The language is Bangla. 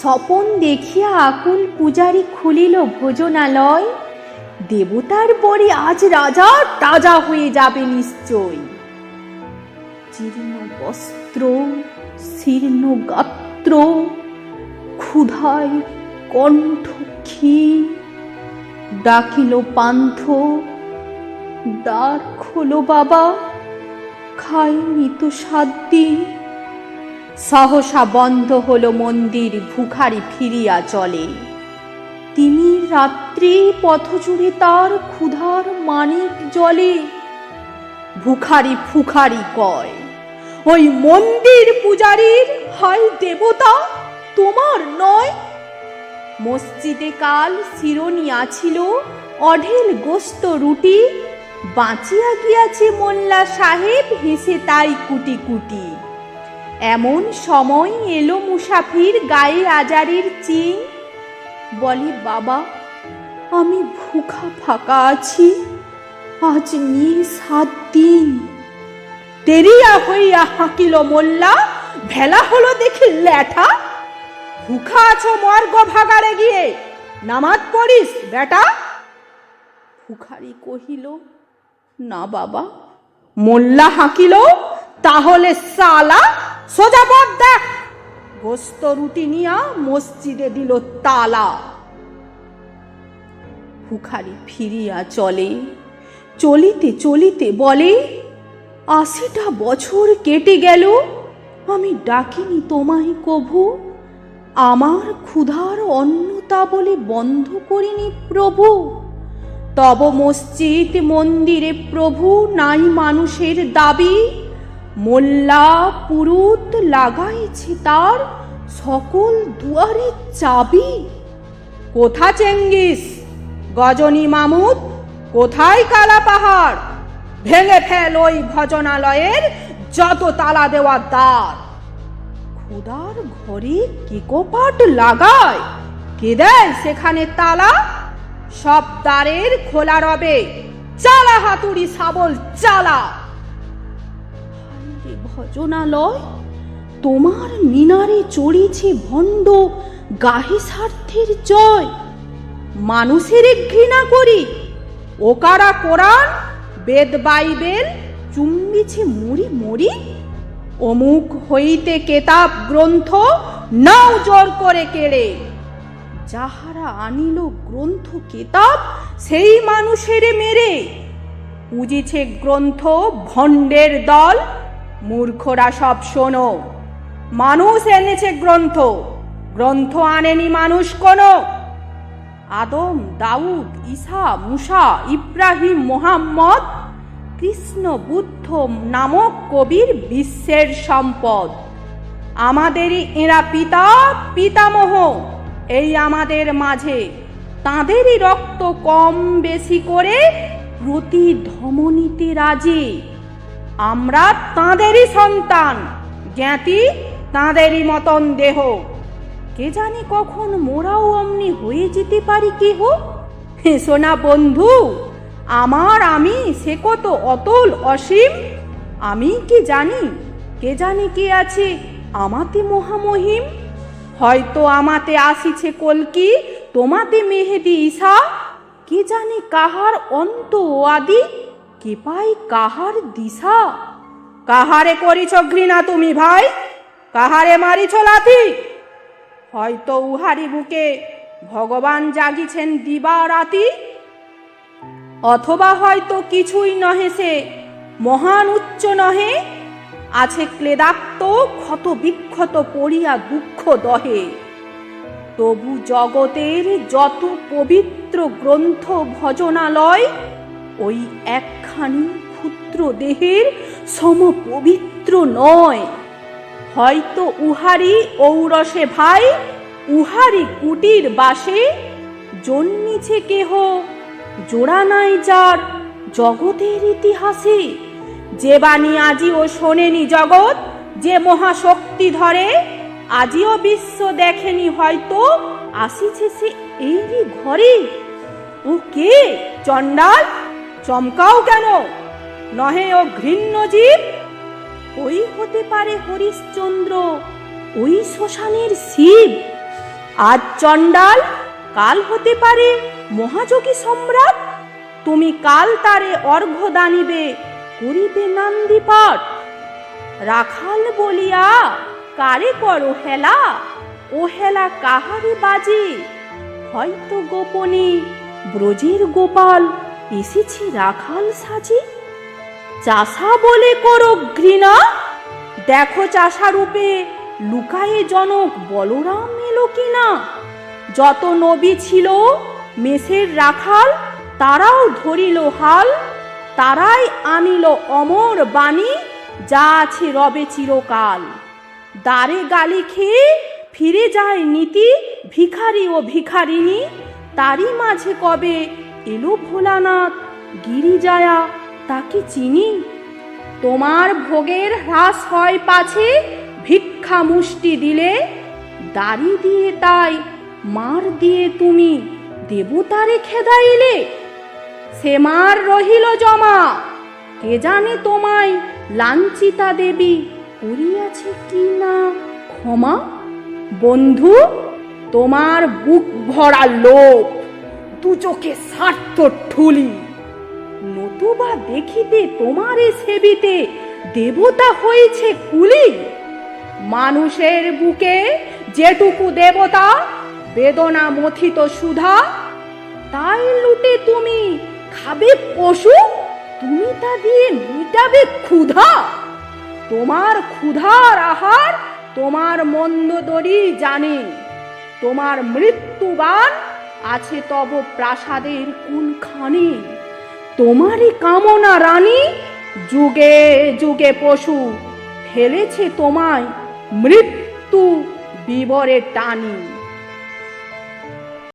স্বপন দেখিয়া আকুল পূজারি খুলিল ভোজনালয়। দেবতার পরে আজ রাজা তাজা হয়ে যাবে নিশ্চয়। জীর্ণ বস্ত্র, শীর্ণ গাত্র, ক্ষুধায় কণ্ঠ ক্ষীণ, ডাকিল পান্থ দ্বার খোলো বাবা খাইনি তো সাত দিন সহসা বন্ধ হলো মন্দির, ভুখারি ফিরিয়া চলে। তিনি রাত্রি পথজুড়ে তার ক্ষুধার মানিক জলে। ভুখারি ফুখারি কয়, ওই মন্দির পূজারীর হাই দেবতা, তোমার নয়? মসজিদে কাল শিরোনি আছিল, অঢেল গোস্ত রুটি। বাঁচিয়া গিয়াছে মোল্লা সাহেব, হেসে তাই কুটি কুটি এমন সময় এলো মুসাফির গায়ে আজারির চিন। বলে, বাবা, আমি ভুখা ফাঁকা আছি। আজ নিয়ে সাত দিন। তেরিয়া হইয়া হাঁকিল মোল্লা, ভেলা হলো দেখে ল্যাঠা। ভুখা আছো মর্গ ভাগাড়ে গিয়ে, নামাজ পড়িস, বেটা? ফুখারি কহিল, না বাবা। মোল্লা হাঁকিল, তাহলে সালা সোজা পথ দেখ। গোস্ত রুটি নিয়া মসজিদে দিল তালা। ফুখারি ফিরিয়া চলে। চলিতে চলিতে বলে, আশিটা বছর কেটে গেল, আমি ডাকিনি তোমায় কভু। আমার ক্ষুধার অন্নতা বলে বন্ধ করিনি প্রভু। তব মসজিদ মন্দিরে প্রভু নাই মানুষের দাবি। মোল্লা পুরুত লাগাইছে তার সকল দুয়ারে চাবি। কোথা চেঙ্গিস? গজনী মামুদ, কোথায় কালা পাহাড়? ভেঙে ফেল ওই ভজনালয়ের যত তালা দেওয়া দ্বার। খুদার ঘরে কে কপাট লাগায়? কে দেয় সেখানে তালা? সব দ্বারের খোলা রবে। চালা হাতুড়ি শাবল চালা। হায়রে ভজনালয়? তোমার মিনারে চড়িছে ভণ্ড গাহে স্বার্থের জয়। মানুষের ঘৃণা করি, ওকারা কোরআন বেদ বাইবেল, চুম্বিছে মুড়ি মুড়ি অমুক হইতে কেতাব গ্রন্থ, নাও জোর করে কেড়ে। যাহারা আনিল গ্রন্থ কেতাব, সেই মানুষের মেরে। পুজিছে গ্রন্থ ভণ্ডের দল মূর্খরা সব শোনো। মানুষ এনেছে গ্রন্থ। গ্রন্থ আনেনি মানুষ কোনো। আদম, দাউদ, ঈসা, মুসা, ইব্রাহিম, মোহাম্মদ, কৃষ্ণ, বুদ্ধ নামক কবির বিশ্বের সম্পদ। আমাদেরই এরা পিতা, পিতামহ। এই আমাদের মাঝে তাঁদেরই রক্ত কম বেশি করে প্রতি ধমনীতে রাজি। আমরা তাঁদেরই সন্তান। জ্ঞাতি তাঁদেরই মতন দেহ। কে জানি কখন মোরাও অমনি হয়ে যেতে পারি কি হো? সোনা বন্ধু, আমার আমি সে কত অতল অসীম? আমি কি জানি? কে জানি কে আছে আমাতে মহামহিম? হয়তো আমাতে আসিছে কলকি, তোমাতে মেহেদি ঈশা। কে জানি কাহার অন্ত আদি? কে পাই কাহার দিশা? কাহারে করিছ ঘৃণা তুমি ভাই? কাহারে মারিছ লাথি? হয়তো উহারি বুকে ভগবান জাগিছেন দিবা রাতি? অথবা হয়তো কিছুই নহে সে, মহান উচ্চ নহে? আছে ক্লেদাক্ত ক্ষত বিক্ষত পড়িয়া দুঃখ দহে। তবু জগতের যত পবিত্র গ্রন্থ ভজনালয়, ওই একখানি ক্ষুদ্র দেহের সম পবিত্র নয়। হয়তো উহারি ঔরসে ভাই উহারি কুটির বাসে জন্মিছে কেহ, জোড়া নাই যার জগতের ইতিহাসে। যে বাণী আজিও শোনেনি জগৎ, যে মহাশক্তি ধরে, আজিও বিশ্ব দেখেনি হয়তো, আসিছে সে এরই ঘরে। ও কে? চণ্ডাল? চমকাও কেন? নহে ও ঘৃণ্য জীব? ওই হতে পারে হরিশ্চন্দ্র, ওই শ্মশানের শিব। আজ চণ্ডাল, কাল হতে পারে মহাযোগী সম্রাট। তুমি কাল তারে অর্ঘ্য দানিবে, করিবে নান্দি পাঠ। রাখাল বলিয়া, কারে করো হেলা? ও হেলা কাহারে বাজে? হয়তো গোপনে ব্রজের গোপাল এসেছি রাখাল সাজে? চাষা বলে করো ঘৃণা। দেখো চাষা রূপে লুকায়ে জনক বলরাম এলো কিনা? যত নবী ছিল মেষের রাখাল, তারাও ধরিল হাল। তারাই আনিল অমর বাণী, যা আছে রবে চিরকাল। দ্বারে গালি খেয়ে ফিরে যায় নীতি, ভিখারি ও ভিখারিনী তারই মাঝে কবে এলো ভোলানাথ, গিরিজায়া, তাকে চিনি? তোমার ভোগের হ্রাস হয় পাছে, ভিক্ষা মুষ্টি দিলে? দাড়ি দিয়ে তাই, মার দিয়ে তুমি, দেবতারে খেদাইলে? সে মার রহিল জমা, কে জানে তোমায় লাঞ্ছিতা দেবী করিয়াছে কি না ক্ষমা? বন্ধু, তোমার বুক ভরা লোক দু চোখে স্বার্থ ঠুলি। নতুবা দেখিতে তোমারে সেবিতে দেবতা হয়েছে কুলি। মানুষের বুকে যেটুকু দেবতা বেদনা মথিত সুধা, তাই লুটে তুমি খাবে পশু, তুমি তা দিয়ে মিটাবে ক্ষুধা। তোমার ক্ষুধার আহার তোমার মন্দ দরি জানে, তোমার মৃত্যুবান আছে তব প্রাসাদের কোনখানে? তোমারই কামনা রানী, যুগে যুগে পশু ফেলেছে তোমায়, মৃত্যু বিবরের টানি।